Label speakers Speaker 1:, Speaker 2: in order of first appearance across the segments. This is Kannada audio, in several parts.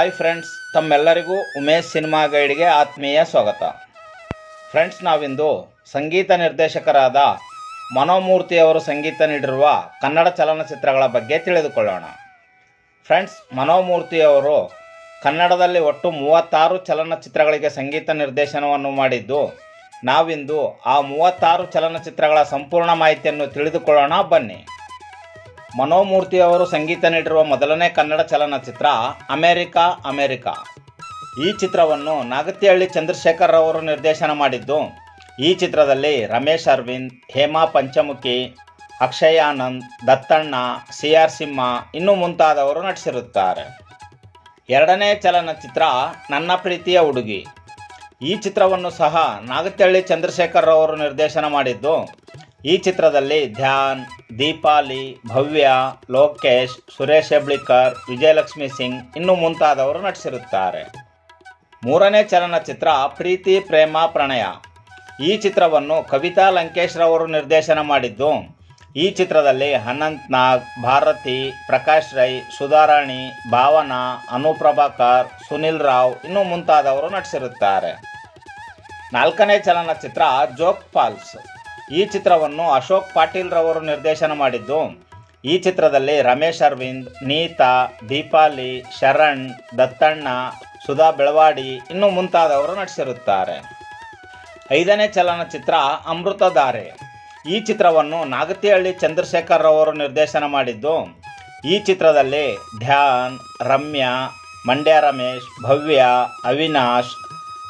Speaker 1: ಹಾಯ್ ಫ್ರೆಂಡ್ಸ್ ತಮ್ಮೆಲ್ಲರಿಗೂ ಉಮೇಶ್ ಸಿನಿಮಾ ಗೈಡ್ಗೆ ಆತ್ಮೀಯ ಸ್ವಾಗತ. ಫ್ರೆಂಡ್ಸ್ ನಾವಿಂದು ಸಂಗೀತ ನಿರ್ದೇಶಕರಾದ ಮನೋಮೂರ್ತಿಯವರು ಸಂಗೀತ ನೀಡಿರುವ ಕನ್ನಡ ಚಲನಚಿತ್ರಗಳ ಬಗ್ಗೆ ತಿಳಿದುಕೊಳ್ಳೋಣ. ಫ್ರೆಂಡ್ಸ್ ಮನೋಮೂರ್ತಿಯವರು ಕನ್ನಡದಲ್ಲಿ ಒಟ್ಟು ಮೂವತ್ತಾರು ಚಲನಚಿತ್ರಗಳಿಗೆ ಸಂಗೀತ ನಿರ್ದೇಶನವನ್ನು ಮಾಡಿದ್ದು, ನಾವಿಂದು ಆ ಮೂವತ್ತಾರು ಚಲನಚಿತ್ರಗಳ ಸಂಪೂರ್ಣ ಮಾಹಿತಿಯನ್ನು ತಿಳಿದುಕೊಳ್ಳೋಣ ಬನ್ನಿ. ಮನೋಮೂರ್ತಿ ಅವರು ಸಂಗೀತ ನೀಡಿರುವ ಮೊದಲನೇ ಕನ್ನಡ ಚಲನಚಿತ್ರ ಅಮೇರಿಕಾ ಅಮೇರಿಕಾ. ಈ ಚಿತ್ರವನ್ನು ನಾಗತಿಹಳ್ಳಿ ಚಂದ್ರಶೇಖರ್ ಅವರು ನಿರ್ದೇಶನ ಮಾಡಿದ್ದು. ಈ ಚಿತ್ರದಲ್ಲಿ ರಮೇಶ್ ಅರವಿಂದ್, ಹೇಮಾ ಪಂಚಮುಖಿ, ಅಕ್ಷಯ್ ಆನಂದ್, ದತ್ತಣ್ಣ ಸಿ ಆರ್ ಸಿಂಹ ಇನ್ನೂ ಮುಂತಾದವರು ನಟಿಸಿರುತ್ತಾರೆ. ಎರಡನೇ ಚಲನಚಿತ್ರ ನನ್ನ ಪ್ರೀತಿಯ ಹುಡುಗಿ. ಈ ಚಿತ್ರವನ್ನು ಸಹ ನಾಗತಿಹಳ್ಳಿ ಚಂದ್ರಶೇಖರ್ ಅವರು ನಿರ್ದೇಶನ ಮಾಡಿದ್ದು. ಈ ಚಿತ್ರದಲ್ಲಿ ಧ್ಯಾನ್, ದೀಪಾಲಿ, ಭವ್ಯ, ಲೋಕೇಶ್, ಸುರೇಶ್ ಹೆಬ್ಳಿಕರ್, ವಿಜಯಲಕ್ಷ್ಮಿ ಸಿಂಗ್ ಇನ್ನು ಮುಂತಾದವರು ನಟಿಸಿರುತ್ತಾರೆ. ಮೂರನೇ ಚಲನಚಿತ್ರ ಪ್ರೀತಿ, ಪ್ರೇಮ, ಪ್ರಣಯ. ಈ ಚಿತ್ರವನ್ನು ಕವಿತಾ ಲಂಕೇಶ್ ರವರು ನಿರ್ದೇಶನ ಮಾಡಿದ್ದು. ಈ ಚಿತ್ರದಲ್ಲಿ ಅನಂತ್ ನಾಗ್, ಭಾರತಿ, ಪ್ರಕಾಶ್ ರೈ, ಸುಧಾರಾಣಿ, ಭಾವನಾ, ಅನುಪ್ರಭಾಕರ್, ಸುನಿಲ್ ರಾವ್ ಇನ್ನೂ ಮುಂತಾದವರು ನಟಿಸಿರುತ್ತಾರೆ. ನಾಲ್ಕನೇ ಚಲನಚಿತ್ರ ಜೋಕ್ ಫಾಲ್ಸ್ ಈ ಚಿತ್ರವನ್ನು ಅಶೋಕ್ ಪಾಟೀಲ್ ರವರು ನಿರ್ದೇಶನ ಮಾಡಿದ್ದು. ಈ ಚಿತ್ರದಲ್ಲಿ ರಮೇಶ್ ಅರವಿಂದ್, ನೀತಾ, ದೀಪಾಲಿ, ಶರಣ್, ದತ್ತಣ್ಣ, ಸುಧಾ ಬೆಳವಾಡಿ ಇನ್ನು ಮುಂತಾದವರು ನಟಿಸಿರುತ್ತಾರೆ. ಐದನೇ ಚಲನಚಿತ್ರ ಅಮೃತಧಾರೆ ಈ ಚಿತ್ರವನ್ನು ನಾಗತಿಹಳ್ಳಿ ಚಂದ್ರಶೇಖರ್ ರವರು ನಿರ್ದೇಶನ ಮಾಡಿದ್ದು. ಈ ಚಿತ್ರದಲ್ಲಿ ಧ್ಯಾನ್, ರಮ್ಯಾ, ಮಂಡ್ಯ ರಮೇಶ್, ಭವ್ಯ, ಅವಿನಾಶ್,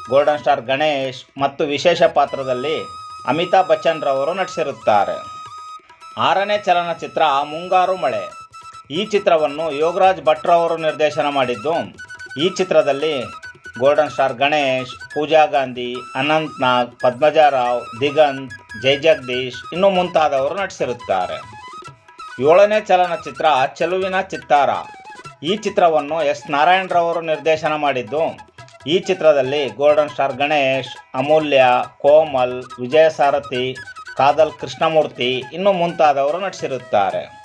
Speaker 1: ಗೋಲ್ಡನ್ ಸ್ಟಾರ್ ಗಣೇಶ್ ಮತ್ತು ವಿಶೇಷ ಪಾತ್ರದಲ್ಲಿ ಅಮಿತಾಬ್ ಬಚ್ಚನ್ ರವರು ನಟಿಸಿರುತ್ತಾರೆ. ಆರನೇ ಚಲನಚಿತ್ರ ಮುಂಗಾರು ಮಳೆ. ಈ ಚಿತ್ರವನ್ನು ಯೋಗರಾಜ್ ಭಟ್ರವರು ನಿರ್ದೇಶನ ಮಾಡಿದ್ದು. ಈ ಚಿತ್ರದಲ್ಲಿ ಗೋಲ್ಡನ್ ಸ್ಟಾರ್ ಗಣೇಶ್, ಪೂಜಾ ಗಾಂಧಿ ಅನಂತ್ ನಾಗ್ ಪದ್ಮಜಾ ರಾವ್ ದಿಗಂತ್, ಜೈ ಜಗದೀಶ್ ಇನ್ನೂ ಮುಂತಾದವರು ನಟಿಸಿರುತ್ತಾರೆ. ಏಳನೇ ಚಲನಚಿತ್ರ ಚೆಲುವಿನ ಚಿತ್ತಾರ. ಈ ಚಿತ್ರವನ್ನು ಎಸ್. ನಾರಾಯಣರವರು ನಿರ್ದೇಶನ ಮಾಡಿದ್ದು. ಈ ಚಿತ್ರದಲ್ಲಿ ಗೋಲ್ಡನ್ ಸ್ಟಾರ್ ಗಣೇಶ್, ಅಮೂಲ್ಯ, ಕೋಮಲ್, ವಿಜಯ ಸಾರಥಿ, ಕಾದಲ್ ಕೃಷ್ಣಮೂರ್ತಿ ಇನ್ನೂ ಮುಂತಾದವರು ನಟಿಸಿರುತ್ತಾರೆ.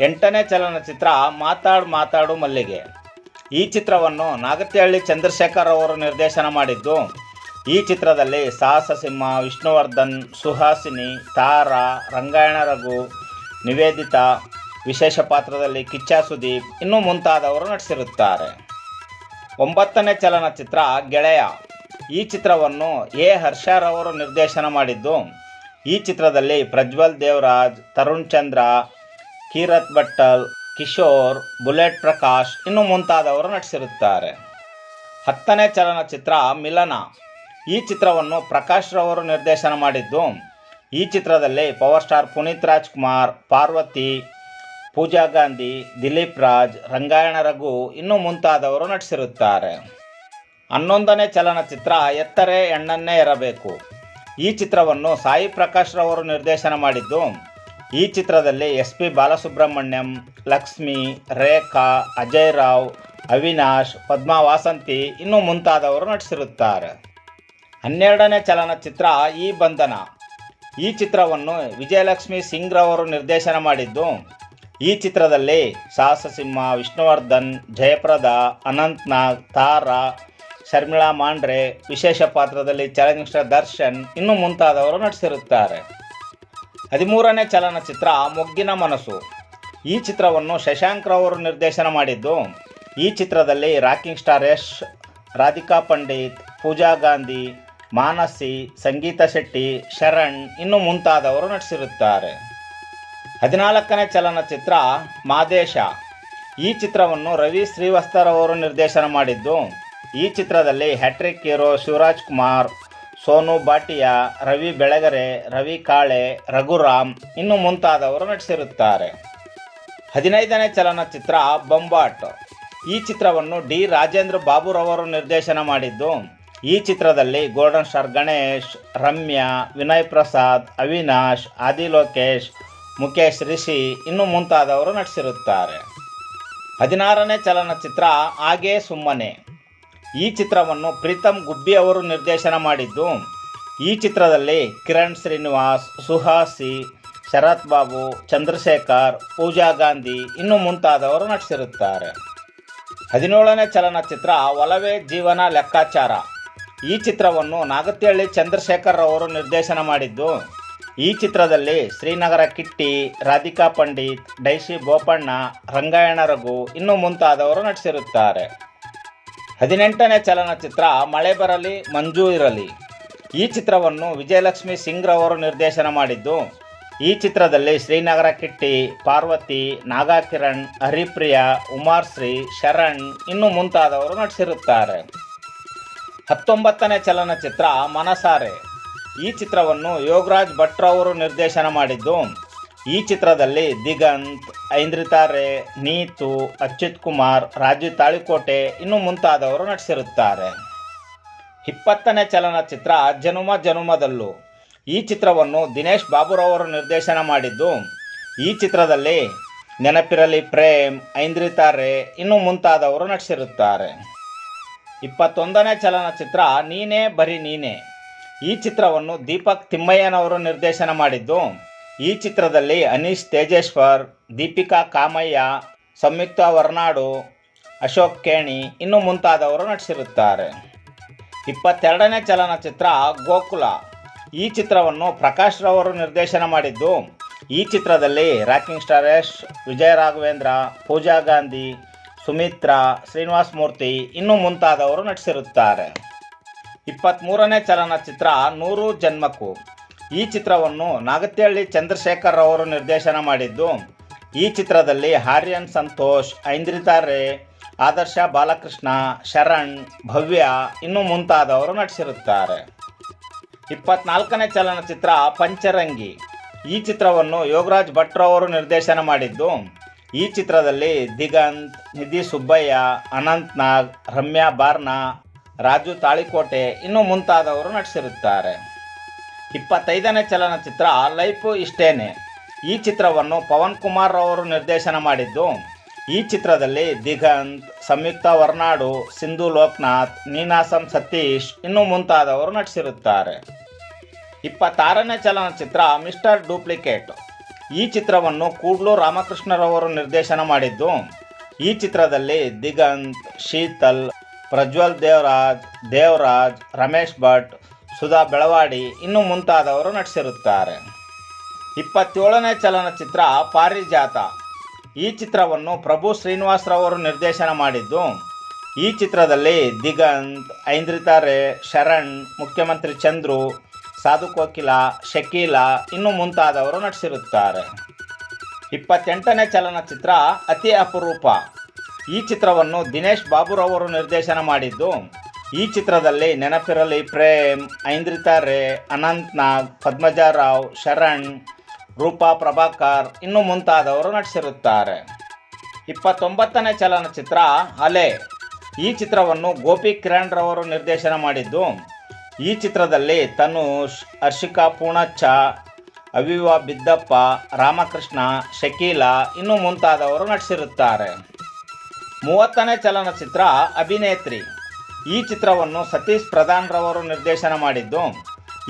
Speaker 1: ಎಂಟನೇ ಚಲನಚಿತ್ರ ಮಾತಾಡು ಮಾತಾಡು ಮಲ್ಲಿಗೆ. ಈ ಚಿತ್ರವನ್ನು ನಾಗತಿಹಳ್ಳಿ ಚಂದ್ರಶೇಖರ್ ಅವರು ನಿರ್ದೇಶನ ಮಾಡಿದ್ದು. ಈ ಚಿತ್ರದಲ್ಲಿ ಸಾಹಸ ಸಿಂಹ ವಿಷ್ಣುವರ್ಧನ್, ಸುಹಾಸಿನಿ, ತಾರಾ, ರಂಗಾಯಣ ರಘು, ನಿವೇದಿತಾ, ವಿಶೇಷ ಪಾತ್ರದಲ್ಲಿ ಕಿಚ್ಚ ಸುದೀಪ್ ಇನ್ನೂ ಮುಂತಾದವರು ನಟಿಸಿರುತ್ತಾರೆ. ಒಂಬತ್ತನೇ ಚಲನಚಿತ್ರ ಗೆಳೆಯ. ಈ ಚಿತ್ರವನ್ನು ಎ. ಹರ್ಷರವರು ನಿರ್ದೇಶನ ಮಾಡಿದ್ದು. ಈ ಚಿತ್ರದಲ್ಲಿ ಪ್ರಜ್ವಲ್ ದೇವರಾಜ್, ತರುಣ್ ಚಂದ್ರ, ಕೀರತ್ ಭಟ್ಟಲ್, ಕಿಶೋರ್, ಬುಲೆಟ್ ಪ್ರಕಾಶ್ ಇನ್ನು ಮುಂತಾದವರು ನಟಿಸಿರುತ್ತಾರೆ. ಹತ್ತನೇ ಚಲನಚಿತ್ರ ಮಿಲನ. ಈ ಚಿತ್ರವನ್ನು ಪ್ರಕಾಶ್ ರವರು ನಿರ್ದೇಶನ ಮಾಡಿದ್ದು. ಈ ಚಿತ್ರದಲ್ಲಿ ಪವರ್ ಸ್ಟಾರ್ ಪುನೀತ್ ರಾಜ್ಕುಮಾರ್, ಪಾರ್ವತಿ ಪೂಜಾ ಗಾಂಧಿ, ದಿಲೀಪ್ ರಾಜ್, ರಂಗಾಯಣ ರಘು ಇನ್ನೂ ಮುಂತಾದವರು ನಟಿಸಿರುತ್ತಾರೆ. ಹನ್ನೊಂದನೇ ಚಲನಚಿತ್ರ ಎತ್ತರೆ ಎಣ್ಣನ್ನೇ ಇರಬೇಕು. ಈ ಚಿತ್ರವನ್ನು ಸಾಯಿ ಪ್ರಕಾಶ್ ರವರು ನಿರ್ದೇಶನ ಮಾಡಿದ್ದು. ಈ ಚಿತ್ರದಲ್ಲಿ ಎಸ್ ಪಿ ಬಾಲಸುಬ್ರಹ್ಮಣ್ಯಂ, ಲಕ್ಷ್ಮಿ, ರೇಖಾ, ಅಜಯ್ ರಾವ್, ಅವಿನಾಶ್, ಪದ್ಮಾ ವಾಸಂತಿ ಇನ್ನೂ ಮುಂತಾದವರು ನಟಿಸಿರುತ್ತಾರೆ. ಹನ್ನೆರಡನೇ ಚಲನಚಿತ್ರ ಈ ಬಂಧನ. ಈ ಚಿತ್ರವನ್ನು ವಿಜಯಲಕ್ಷ್ಮಿ ಸಿಂಗ್ ರವರು ನಿರ್ದೇಶನ ಮಾಡಿದ್ದು. ಈ ಚಿತ್ರದಲ್ಲಿ ಸಾಹಸಸಿಂಹ ವಿಷ್ಣುವರ್ಧನ್, ಜಯಪ್ರದ, ಅನಂತ್ನಾಗ್, ತಾರಾ, ಶರ್ಮಿಳಾ ಮಾಂಡ್ರೆ ವಿಶೇಷ ಪಾತ್ರದಲ್ಲಿ ಚಲನಚಿತ್ರ ದರ್ಶನ್ ಇನ್ನು ಮುಂತಾದವರು ನಟಿಸಿರುತ್ತಾರೆ. ಹದಿಮೂರನೇ ಚಲನಚಿತ್ರ ಮೊಗ್ಗಿನ ಮನಸ್ಸು. ಈ ಚಿತ್ರವನ್ನು ಶಶಾಂಕ್ ರವರು ನಿರ್ದೇಶನ ಮಾಡಿದ್ದು, ಈ ಚಿತ್ರದಲ್ಲಿ ರಾಕಿಂಗ್ ಸ್ಟಾರ್ ಯಶ್, ರಾಧಿಕಾ ಪಂಡಿತ್, ಪೂಜಾ ಗಾಂಧಿ, ಮಾನಸಿ, ಸಂಗೀತ ಶೆಟ್ಟಿ, ಶರಣ್ ಇನ್ನೂ ಮುಂತಾದವರು ನಟಿಸಿರುತ್ತಾರೆ. ಹದಿನಾಲ್ಕನೇ ಚಲನಚಿತ್ರ ಮಾದೇಶ. ಈ ಚಿತ್ರವನ್ನು ರವಿ ಶ್ರೀವಸ್ತರವರು ನಿರ್ದೇಶನ ಮಾಡಿದ್ದು. ಈ ಚಿತ್ರದಲ್ಲಿ ಹ್ಯಾಟ್ರಿಕ್ ಹೀರೋ ಶಿವರಾಜ್ ಕುಮಾರ್, ಸೋನು ಭಾಟಿಯಾ, ರವಿ ಬೆಳಗರೆ, ರವಿ ಕಾಳೆ, ರಘುರಾಮ್ ಇನ್ನು ಮುಂತಾದವರು ನಟಿಸಿರುತ್ತಾರೆ. ಹದಿನೈದನೇ ಚಲನಚಿತ್ರ ಬೊಂಬಾಟ್. ಈ ಚಿತ್ರವನ್ನು ಡಿ ರಾಜೇಂದ್ರ ಬಾಬುರವರು ನಿರ್ದೇಶನ ಮಾಡಿದ್ದು. ಈ ಚಿತ್ರದಲ್ಲಿ ಗೋಲ್ಡನ್ ಸ್ಟಾರ್ ಗಣೇಶ್, ರಮ್ಯಾ, ವಿನಯ್ ಪ್ರಸಾದ್, ಅವಿನಾಶ್ ಆದಿ ಲೋಕೇಶ್ ಮುಖೇಶ್ ರಿಷಿ ಇನ್ನು ಮುಂತಾದವರು ನಟಿಸಿರುತ್ತಾರೆ. ಹದಿನಾರನೇ ಚಲನಚಿತ್ರ ಹಾಗೇ ಸುಮ್ಮನೆ. ಈ ಚಿತ್ರವನ್ನು ಪ್ರೀತಮ್ ಗುಬ್ಬಿ ಅವರು ನಿರ್ದೇಶನ ಮಾಡಿದ್ದು. ಈ ಚಿತ್ರದಲ್ಲಿ ಕಿರಣ್ ಶ್ರೀನಿವಾಸ್, ಸುಹಾಸಿ ಶರತ್ ಬಾಬು, ಚಂದ್ರಶೇಖರ್, ಪೂಜಾ ಗಾಂಧಿ ಇನ್ನು ಮುಂತಾದವರು ನಟಿಸಿರುತ್ತಾರೆ. ಹದಿನೇಳನೇ ಚಲನಚಿತ್ರ ಒಲವೇ ಜೀವನ ಲೆಕ್ಕಾಚಾರ. ಈ ಚಿತ್ರವನ್ನು ನಾಗತಿಹಳ್ಳಿ ಚಂದ್ರಶೇಖರ್ ಅವರು ನಿರ್ದೇಶನ ಮಾಡಿದ್ದು. ಈ ಚಿತ್ರದಲ್ಲಿ ಶ್ರೀನಗರ ಕಿಟ್ಟಿ, ರಾಧಿಕಾ ಪಂಡಿತ್, ಡೈಶಿ ಬೋಪಣ್ಣ, ರಂಗಾಯಣ ರಘು ಇನ್ನೂ ಮುಂತಾದವರು ನಟಿಸಿರುತ್ತಾರೆ. ಹದಿನೆಂಟನೇ ಚಲನಚಿತ್ರ ಮಳೆ ಬರಲಿ, ಮಂಜು ಇರಲಿ. ಈ ಚಿತ್ರವನ್ನು ವಿಜಯಲಕ್ಷ್ಮಿ ಸಿಂಗ್ ರವರು ನಿರ್ದೇಶನ ಮಾಡಿದ್ದು. ಈ ಚಿತ್ರದಲ್ಲಿ ಶ್ರೀನಗರ ಕಿಟ್ಟಿ, ಪಾರ್ವತಿ, ನಾಗಾಕಿರಣ್, ಹರಿಪ್ರಿಯ, ಉಮಾರ್ಶ್ರೀ, ಶರಣ್ ಇನ್ನೂ ಮುಂತಾದವರು ನಟಿಸಿರುತ್ತಾರೆ. ಹತ್ತೊಂಬತ್ತನೇ ಚಲನಚಿತ್ರ ಮನಸಾರೆ. ಈ ಚಿತ್ರವನ್ನು ಯೋಗರಾಜ್ ಭಟ್ರವರು ನಿರ್ದೇಶನ ಮಾಡಿದ್ದು. ಈ ಚಿತ್ರದಲ್ಲಿ ದಿಗಂತ್ ಐಂದ್ರಿತಾರೆ ನೀತು, ಅಚ್ಯುತ್ ಕುಮಾರ್, ರಾಜೀವ್ ತಾಳಿಕೋಟೆ ಇನ್ನು ಮುಂತಾದವರು ನಟಿಸಿರುತ್ತಾರೆ. ಇಪ್ಪತ್ತನೇ ಚಲನಚಿತ್ರ ಜನುಮ ಜನುಮದಲ್ಲೂ ಈ ಚಿತ್ರವನ್ನು ದಿನೇಶ್ ಬಾಬುರವರು ನಿರ್ದೇಶನ ಮಾಡಿದ್ದು. ಈ ಚಿತ್ರದಲ್ಲಿ ನೆನಪಿರಲಿ ಪ್ರೇಮ್ ಐಂದ್ರಿತಾರೆ ಇನ್ನು ಮುಂತಾದವರು ನಟಿಸಿರುತ್ತಾರೆ. ಇಪ್ಪತ್ತೊಂದನೇ ಚಲನಚಿತ್ರ ನೀನೇ ಬರೀ ನೀನೇ. ಈ ಚಿತ್ರವನ್ನು ದೀಪಕ್ ತಿಮ್ಮಯ್ಯನವರು ನಿರ್ದೇಶನ ಮಾಡಿದ್ದು. ಈ ಚಿತ್ರದಲ್ಲಿ ಅನೀಶ್ ತೇಜೇಶ್ವರ್, ದೀಪಿಕಾ ಕಾಮಯ್ಯ, ಸಂಯುಕ್ತ ವರ್ನಾಡು, ಅಶೋಕ್ ಕೇಣಿ ಇನ್ನು ಮುಂತಾದವರು ನಟಿಸಿರುತ್ತಾರೆ. ಇಪ್ಪತ್ತೆರಡನೇ ಚಲನಚಿತ್ರ ಗೋಕುಲ. ಈ ಚಿತ್ರವನ್ನು ಪ್ರಕಾಶ್ ರವರು ನಿರ್ದೇಶನ ಮಾಡಿದ್ದು. ಈ ಚಿತ್ರದಲ್ಲಿ ರಾಕಿಂಗ್ ಸ್ಟಾರ್ ಯಶ್, ವಿಜಯ ರಾಘವೇಂದ್ರ, ಪೂಜಾ ಗಾಂಧಿ, ಸುಮಿತ್ರಾ, ಶ್ರೀನಿವಾಸ್ ಮೂರ್ತಿ ಇನ್ನು ಮುಂತಾದವರು ನಟಿಸಿರುತ್ತಾರೆ. ಇಪ್ಪತ್ತ್ಮೂರನೇ ಚಲನಚಿತ್ರ ನೂರು ಜನ್ಮಕ್ಕೂ. ಈ ಚಿತ್ರವನ್ನು ನಾಗತಿಹಳ್ಳಿ ಚಂದ್ರಶೇಖರ್ ಅವರು ನಿರ್ದೇಶನ ಮಾಡಿದ್ದು. ಈ ಚಿತ್ರದಲ್ಲಿ ಹಾರ್ಯನ್ ಸಂತೋಷ್, ಐಂದ್ರಿತಾ ರೇ, ಆದರ್ಶ ಬಾಲಕೃಷ್ಣ, ಶರಣ್, ಭವ್ಯ ಇನ್ನು ಮುಂತಾದವರು ನಟಿಸಿರುತ್ತಾರೆ. ಇಪ್ಪತ್ನಾಲ್ಕನೇ ಚಲನಚಿತ್ರ ಪಂಚರಂಗಿ. ಈ ಚಿತ್ರವನ್ನು ಯೋಗರಾಜ್ ಭಟ್ರವರು ನಿರ್ದೇಶನ ಮಾಡಿದ್ದು. ಈ ಚಿತ್ರದಲ್ಲಿ ದಿಗಂತ್, ನಿಧಿ ಸುಬ್ಬಯ್ಯ, ಅನಂತ್ ನಾಗ್, ರಮ್ಯಾ ಬಾರ್ನಾ ರಾಜು ತಾಳಿಕೋಟೆ ಇನ್ನು ಮುಂತಾದವರು ನಟಿಸಿರುತ್ತಾರೆ. ಇಪ್ಪತ್ತೈದನೇ ಚಲನಚಿತ್ರ ಲೈಫ್ ಇಷ್ಟೇನೆ. ಈ ಚಿತ್ರವನ್ನು ಪವನ್ ಕುಮಾರ್ ಅವರು ನಿರ್ದೇಶನ ಮಾಡಿದ್ದು. ಈ ಚಿತ್ರದಲ್ಲಿ ದಿಗಂತ್, ಸಂಯುಕ್ತ ವರ್ನಾಡು, ಸಿಂಧು ಲೋಕನಾಥ್, ನೀನಾಸಂ ಸತೀಶ್ ಇನ್ನು ಮುಂತಾದವರು ನಟಿಸಿರುತ್ತಾರೆ. ಇಪ್ಪತ್ತಾರನೇ ಚಲನಚಿತ್ರ ಮಿಸ್ಟರ್ ಡೂಪ್ಲಿಕೇಟ್. ಈ ಚಿತ್ರವನ್ನು ಕೂಡ್ಲು ರಾಮಕೃಷ್ಣರವರು ನಿರ್ದೇಶನ ಮಾಡಿದ್ದು. ಈ ಚಿತ್ರದಲ್ಲಿ ದಿಗಂತ್, ಶೀತಲ್ ಪ್ರಜ್ವಲ್ ದೇವರಾಜ್ ದೇವರಾಜ್, ರಮೇಶ್ ಭಟ್, ಸುಧಾ ಬೆಳವಾಡಿ ಇನ್ನು ಮುಂತಾದವರು ನಟಿಸಿರುತ್ತಾರೆ. ಇಪ್ಪತ್ತೇಳನೇ ಚಲನಚಿತ್ರ ಪಾರಿಜಾತ. ಈ ಚಿತ್ರವನ್ನು ಪ್ರಭು ಶ್ರೀನಿವಾಸರವರು ನಿರ್ದೇಶನ ಮಾಡಿದ್ದು. ಈ ಚಿತ್ರದಲ್ಲಿ ದಿಗಂತ್, ಐಂದ್ರಿತಾ ರೇ, ಶರಣ್, ಮುಖ್ಯಮಂತ್ರಿ ಚಂದ್ರು, ಸಾಧು ಕೋಕಿಲ, ಶಕೀಲ ಇನ್ನು ಮುಂತಾದವರು ನಟಿಸಿರುತ್ತಾರೆ. ಇಪ್ಪತ್ತೆಂಟನೇ ಚಲನಚಿತ್ರ ಅತಿ ಅಪರೂಪ. ಈ ಚಿತ್ರವನ್ನು ದಿನೇಶ್ ಬಾಬುರವರು ನಿರ್ದೇಶನ ಮಾಡಿದ್ದು. ಈ ಚಿತ್ರದಲ್ಲಿ ನೆನಪಿರಲಿ ಪ್ರೇಮ್, ಐಂದ್ರಿತಾ ರೇ, ಅನಂತ್ ನಾಗ್, ಪದ್ಮಜಾ ರಾವ್, ಶರಣ್, ರೂಪಾ ಪ್ರಭಾಕರ್ ಇನ್ನು ಮುಂತಾದವರು ನಟಿಸಿರುತ್ತಾರೆ. ಇಪ್ಪತ್ತೊಂಬತ್ತನೇ ಚಲನಚಿತ್ರ ಅಲೆ ಈ ಚಿತ್ರವನ್ನು ಗೋಪಿ ಕಿರಣ್ ರವರು ನಿರ್ದೇಶನ ಮಾಡಿದ್ದು. ಈ ಚಿತ್ರದಲ್ಲಿ ತನುಷ್, ಹರ್ಷಿಕಾ ಪೂಣಚ್ಚ, ಅವಿವಾ ಬಿದ್ದಪ್ಪ, ರಾಮಕೃಷ್ಣ, ಶಕೀಲ ಇನ್ನು ಮುಂತಾದವರು ನಟಿಸಿರುತ್ತಾರೆ. ಮೂವತ್ತನೇ ಚಲನಚಿತ್ರ ಅಭಿನೇತ್ರಿ. ಈ ಚಿತ್ರವನ್ನು ಸತೀಶ್ ಪ್ರಧಾನ್ ರವರು ನಿರ್ದೇಶನ ಮಾಡಿದ್ದು.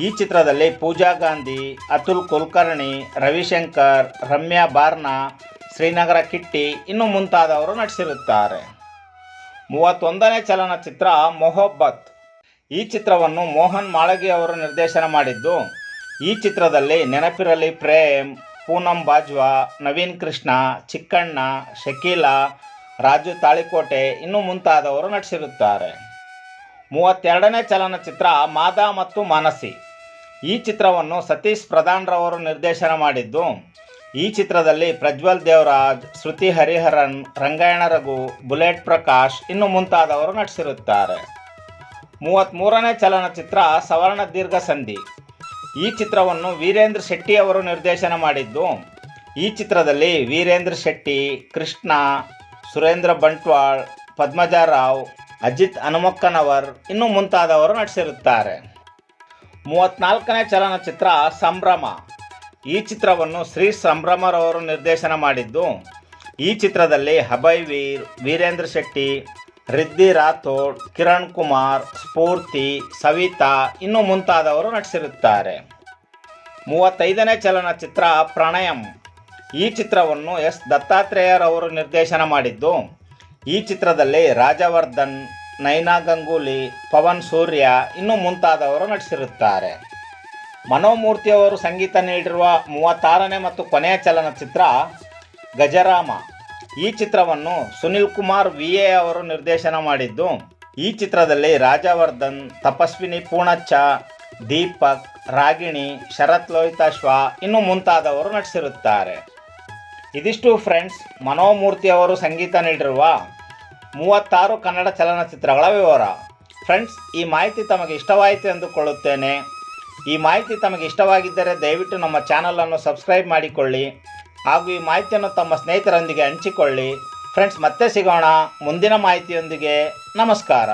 Speaker 1: ಈ ಚಿತ್ರದಲ್ಲಿ ಪೂಜಾ ಗಾಂಧಿ, ಅತುಲ್ ಕುಲಕರ್ಣಿ, ರವಿಶಂಕರ್, ರಮ್ಯಾ ಬಾರ್ನಾ, ಶ್ರೀನಗರ ಕಿಟ್ಟಿ ಇನ್ನು ಮುಂತಾದವರು ನಟಿಸಿರುತ್ತಾರೆ. ಮೂವತ್ತೊಂದನೇ ಚಲನಚಿತ್ರ ಮೊಹಬ್ಬತ್. ಈ ಚಿತ್ರವನ್ನು ಮೋಹನ್ ಮಾಳಗಿ ಅವರು ನಿರ್ದೇಶನ ಮಾಡಿದ್ದು. ಈ ಚಿತ್ರದಲ್ಲಿ ನೆನಪಿರಲಿ ಪ್ರೇಮ್, ಪೂನಂ ಬಾಜ್ವಾ, ನವೀನ್ ಕೃಷ್ಣ, ಚಿಕ್ಕಣ್ಣ, ಶಕೀಲ ರಾಜು ತಾಳಿಕೋಟೆ ಇನ್ನು ಮುಂತಾದವರು ನಟಿಸಿರುತ್ತಾರೆ. ಮೂವತ್ತೆರಡನೇ ಚಲನಚಿತ್ರ ಮಾದ ಮತ್ತು ಮಾನಸಿ. ಈ ಚಿತ್ರವನ್ನು ಸತೀಶ್ ಪ್ರಧಾನ್ರವರು ನಿರ್ದೇಶನ ಮಾಡಿದ್ದು, ಈ ಚಿತ್ರದಲ್ಲಿ ಪ್ರಜ್ವಲ್ ದೇವರಾಜ್, ಶ್ರುತಿ ಹರಿಹರನ್ ರಂಗಾಯಣ ರಘು ಬುಲೆಟ್ ಪ್ರಕಾಶ್ ಇನ್ನು ಮುಂತಾದವರು ನಟಿಸಿರುತ್ತಾರೆ. ಮೂವತ್ತ್ಮೂರನೇ ಚಲನಚಿತ್ರ ಸವರ್ಣ ದೀರ್ಘ ಸಂಧಿ. ಈ ಚಿತ್ರವನ್ನು ವೀರೇಂದ್ರ ಶೆಟ್ಟಿ ಅವರು ನಿರ್ದೇಶನ ಮಾಡಿದ್ದು, ಈ ಚಿತ್ರದಲ್ಲಿ ವೀರೇಂದ್ರ ಶೆಟ್ಟಿ, ಕೃಷ್ಣ ಸುರೇಂದ್ರ ಬಂಟ್ವಾಳ್, ಪದ್ಮಜಾ ರಾವ್, ಅಜಿತ್ ಹನುಮಕ್ಕನವರ್ ಇನ್ನು ಮುಂತಾದವರು ನಟಿಸಿರುತ್ತಾರೆ. ಮೂವತ್ನಾಲ್ಕನೇ ಚಲನಚಿತ್ರ ಸಂಭ್ರಮ. ಈ ಚಿತ್ರವನ್ನು ಶ್ರೀ ಸಂಭ್ರಮರವರು ನಿರ್ದೇಶನ ಮಾಡಿದ್ದು, ಈ ಚಿತ್ರದಲ್ಲಿ ಅಭಯ್ ವೀರ್, ವೀರೇಂದ್ರ ಶೆಟ್ಟಿ, ರಿದ್ದಿ ರಾಥೋಡ್, ಕಿರಣ್ ಕುಮಾರ್, ಸ್ಫೂರ್ತಿ, ಸವಿತಾ ಇನ್ನೂ ಮುಂತಾದವರು ನಟಿಸಿರುತ್ತಾರೆ. ಮೂವತ್ತೈದನೇ ಚಲನಚಿತ್ರ ಪ್ರಣಯಂ. ಈ ಚಿತ್ರವನ್ನು ಎಸ್. ದತ್ತಾತ್ರೇಯರವರು ನಿರ್ದೇಶನ ಮಾಡಿದ್ದು. ಈ ಚಿತ್ರದಲ್ಲಿ ರಾಜವರ್ಧನ್, ನೈನಾ ಗಂಗೂಲಿ, ಪವನ್ ಸೂರ್ಯ ಇನ್ನು ಮುಂತಾದವರು ನಟಿಸಿರುತ್ತಾರೆ. ಮನೋಮೂರ್ತಿಯವರು ಸಂಗೀತ ನೀಡಿರುವ ಮೂವತ್ತಾರನೇ ಮತ್ತು ಕೊನೆಯ ಚಲನಚಿತ್ರ ಗಜರಾಮ. ಈ ಚಿತ್ರವನ್ನು ಸುನಿಲ್ ಕುಮಾರ್ ವಿ ಎ ಅವರು ನಿರ್ದೇಶನ ಮಾಡಿದ್ದು. ಈ ಚಿತ್ರದಲ್ಲಿ ರಾಜವರ್ಧನ್, ತಪಸ್ವಿನಿ ಪೂಣಚ್ಚ, ದೀಪಕ್, ರಾಗಿಣಿ, ಶರತ್ ಲೋಹಿತಾಶ್ವ ಇನ್ನು ಮುಂತಾದವರು ನಟಿಸಿರುತ್ತಾರೆ. ಇದಿಷ್ಟು ಫ್ರೆಂಡ್ಸ್ ಮನೋಮೂರ್ತಿ ಅವರು ಸಂಗೀತ ನೀಡಿರುವ ಮೂವತ್ತಾರು ಕನ್ನಡ ಚಲನಚಿತ್ರಗಳ ವಿವರ. ಫ್ರೆಂಡ್ಸ್ ಈ ಮಾಹಿತಿ ತಮಗೆ ಇಷ್ಟವಾಯಿತು ಎಂದುಕೊಳ್ಳುತ್ತೇನೆ. ಈ ಮಾಹಿತಿ ತಮಗೆ ಇಷ್ಟವಾಗಿದ್ದರೆ ದಯವಿಟ್ಟು ನಮ್ಮ ಚಾನಲನ್ನು ಸಬ್ಸ್ಕ್ರೈಬ್ ಮಾಡಿಕೊಳ್ಳಿ. ಹಾಗೂ ಈ ಮಾಹಿತಿಯನ್ನು ತಮ್ಮ ಸ್ನೇಹಿತರೊಂದಿಗೆ ಹಂಚಿಕೊಳ್ಳಿ. ಫ್ರೆಂಡ್ಸ್ ಮತ್ತೆ ಸಿಗೋಣ. ಮುಂದಿನ ಮಾಹಿತಿಯೊಂದಿಗೆ ನಮಸ್ಕಾರ.